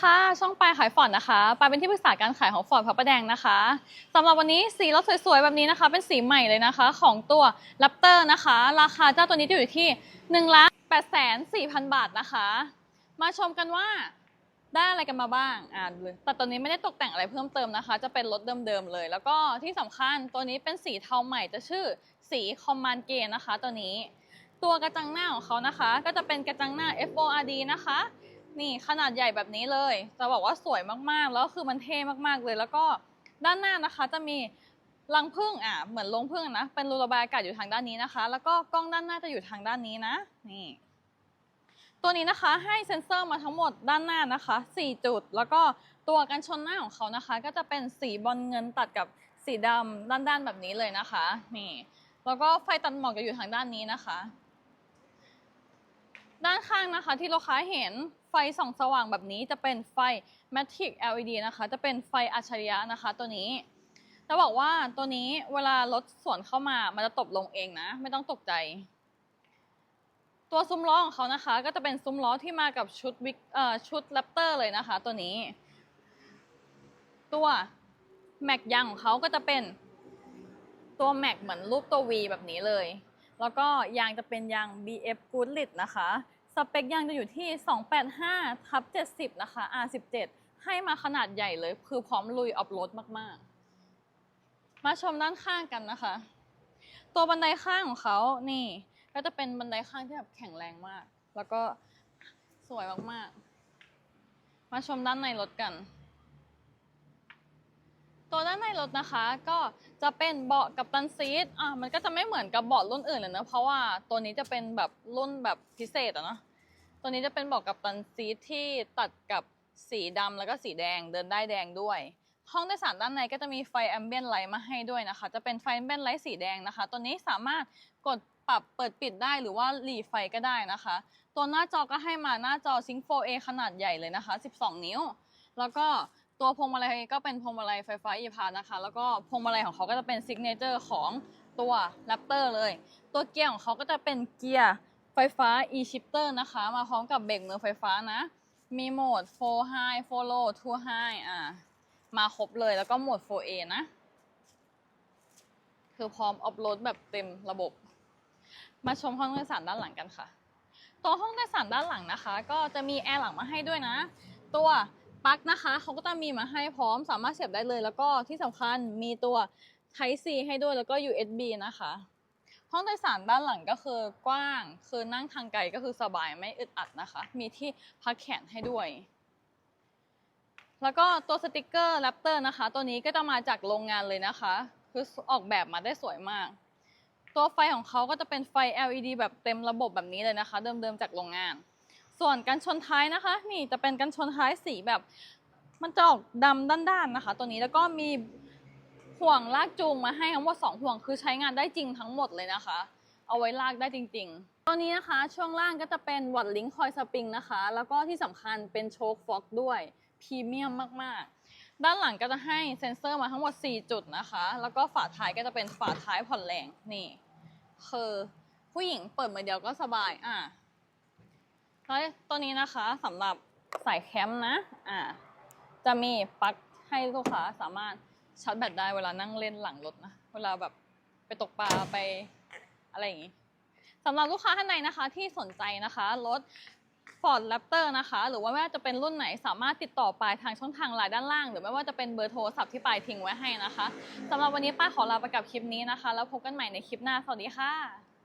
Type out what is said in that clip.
ค่ะ ช่องปลายขายฟอร์ดนะคะปลายเป็นที่ปรึกษาการขายของฟอร์ดพระประแดงนะคะสำหรับวันนี้สีรถสวยๆ แบบนี้นะคะ เป็นสีใหม่เลยนะคะ ของตัว Raptor นะคะ ราคาเจ้าตัวนี้จะอยู่ที่1ล้าน8แสน4พันบาทนะคะ มาชมกันว่าได้อะไรกันมาบ้างอ่าแต่ตัวนี้ไม่ได้ตกแต่งอะไรเพิ่มเติมนะคะ จะเป็นรถเดิมๆเลย แล้วก็ที่สำคัญตัวนี้เป็นสีเทาใหม่จะชื่อสีคอมมานเกนนะคะ ตัวนี้ ตัวกระจังหน้าของเขานะคะ ก็จะเป็นกระจังหน้า FORD นะคะ นี่ขนาดใหญ่แบบนี้เลย จะบอกว่าสวยมากๆ แล้วคือมันเท่มากๆเลย แล้วก็ด้านหน้านะคะจะมีรังผึ้งอะเหมือนลงผึ้งนะ เป็นรูระบายอากาศอยู่ทางด้านนี้นะคะ แล้วก็กล้องด้านหน้าจะอยู่ทางด้านนี้นะ นี่ ตัวนี้นะคะให้เซ็นเซอร์มาทั้งหมดด้านหน้านะคะ 4 จุด แล้วก็ตัวกันชนหน้าของเขานะคะ ก็จะเป็นสีบอลเงินตัดกับสีดำด้านๆแบบนี้เลยนะคะ นี่ แล้วก็ไฟตัดหมอกจะอยู่ทางด้านนี้นะคะ ด้านข้างนะคะที่ลูกค้าเห็นไฟส่องสว่างแบบนี้จะเป็นไฟ Matic LED นะคะ จะเป็นไฟอัจฉริยะนะคะตัวนี้จะบอกว่าตัวนี้เวลารถสวนเข้ามามันจะตบลงเองนะ ไม่ต้องตกใจ ตัวซุ้มล้อของเขานะคะ ก็จะเป็นซุ้มล้อที่มากับชุดวิกเอ่อชุดแรปเตอร์เลยนะคะ ตัวนี้ ตัวแม็กยางของเขาก็จะเป็นตัวแม็กเหมือนรูปตัว V แบบนี้เลย แล้วก็ยางจะเป็นยาง BF Goodrich นะคะ สเปคยางจะอยู่ที่ 285ทับ70 นะคะ R17 ให้มาขนาดใหญ่เลย คือพร้อมลุยออฟโรดมากๆ มาชมด้านข้างกันนะคะ ตัวบันไดข้างของเขานี่ ก็จะเป็นบันไดข้างที่แบบแข็งแรงมาก แล้วก็สวยมากๆ มาชมด้านในรถกัน ตัวด้านในรถนะคะก็จะเป็นเบาะกับตันซีทอะมันก็จะไม่เหมือนกับเบาะรุ่นอื่นเลยนะเพราะว่าตัวนี้จะเป็นแบบรุ่นแบบพิเศษอะเนาะตัวนี้จะเป็นเบาะกับตันซีทที่ตัดกับสีดำแล้วก็สีแดงเดินได้แดงด้วย ห้องโดยสารด้านในก็จะมีไฟแอมเบียนไลท์มาให้ด้วยนะคะ จะเป็นไฟแอมเบียนไลท์สีแดงนะคะ ตัวนี้สามารถกดปรับเปิดปิดได้หรือว่าหลีไฟก็ได้นะคะ ตัวหน้าจอก็ให้มาหน้าจอ Sync 4A ขนาดใหญ่เลยนะคะ 12 นิ้ว แล้วก็ ตัวพวงมาลัยก็เป็นพวงมาลัยไฟฟ้า e พานะคะ แล้วก็พวงมาลัยของเขาก็จะเป็นซิกเนเจอร์ของตัว Raptor เลย ตัวเกียร์ของเขาก็จะเป็นเกียร์ไฟฟ้า e-shifter นะคะ มาพร้อมกับเบรกมือไฟฟ้านะ มีโหมด4 high 4 low 2 high อ่ามาครบเลยแล้วก็โหมด 4A นะ คือพร้อมออฟโหลดแบบเต็มระบบ มาชมห้องโดยสารด้านหลังกันค่ะ ตัวห้องโดยสารด้านหลังนะคะ ก็จะมีแอร์หลังมาให้ด้วยนะ ตัว ปลั๊กนะคะเขาก็จะมีมาให้พร้อมสามารถเสียบได้เลย แล้วก็ที่สำคัญมีตัว Type C ให้ด้วยแล้วก็ USB นะคะ ห้องโดยสารด้านหลังก็คือกว้าง คือนั่งทางไกลก็คือสบายไม่อึดอัดนะคะ มีที่พักแขนให้ด้วย แล้วก็ตัวสติกเกอร์แรปเตอร์นะคะ ตัวนี้ก็จะมาจากโรงงานเลยนะคะ คือออกแบบมาได้สวยมาก ตัวไฟของเขาก็จะเป็นไฟ LED แบบเต็มระบบแบบนี้เลยนะคะ เดิมๆจากโรงงาน ส่วนกันชนท้ายนะคะ นี่จะเป็นกันชนท้ายสีแบบ มันจะออกดำด้านๆนะคะ ตัวนี้แล้วก็มีห่วงลากจูงมาให้ทั้งหมด2ห่วงคือใช้งานได้จริงทั้งหมดเลยนะคะ เอาไว้ลากได้จริง ๆ ตัวนี้นะคะ ช่วงล่างก็จะเป็นวัดลิงคอยสปริงนะคะ แล้วก็ที่สำคัญเป็นโชคฟ็อกด้วยพรีเมียมมากๆ ด้านหลังก็จะให้เซ็นเซอร์มาทั้งหมด 4 จุดนะคะ แล้วก็ฝาท้ายก็จะเป็นฝาท้ายผ่อนแรงนี่คือผู้หญิงเปิดมือเดียวก็สบายอะ แล้วตัวนี้นะคะสำหรับสายแคมป์นะอ่าจะมีปลั๊กให้ลูกค้าสามารถชาร์จแบตได้เวลานั่งเล่นหลังรถนะเวลาแบบไปตกปลาไปอะไรอย่างงี้สำหรับลูกค้าท่านใดนะคะที่สนใจนะคะรถ Ford Raptor นะคะ หรือว่าไม่ว่าจะเป็นรุ่นไหนสามารถติดต่อปลายทางช่องทางไลน์ด้านล่าง หรือไม่ว่าจะเป็นเบอร์โทรศัพท์ที่ปลายทิ้งไว้ให้นะคะสำหรับวันนี้ป้าขอลาไปกับคลิปนี้นะคะ แล้วพบกันใหม่ในคลิปหน้าสวัสดีค่ะ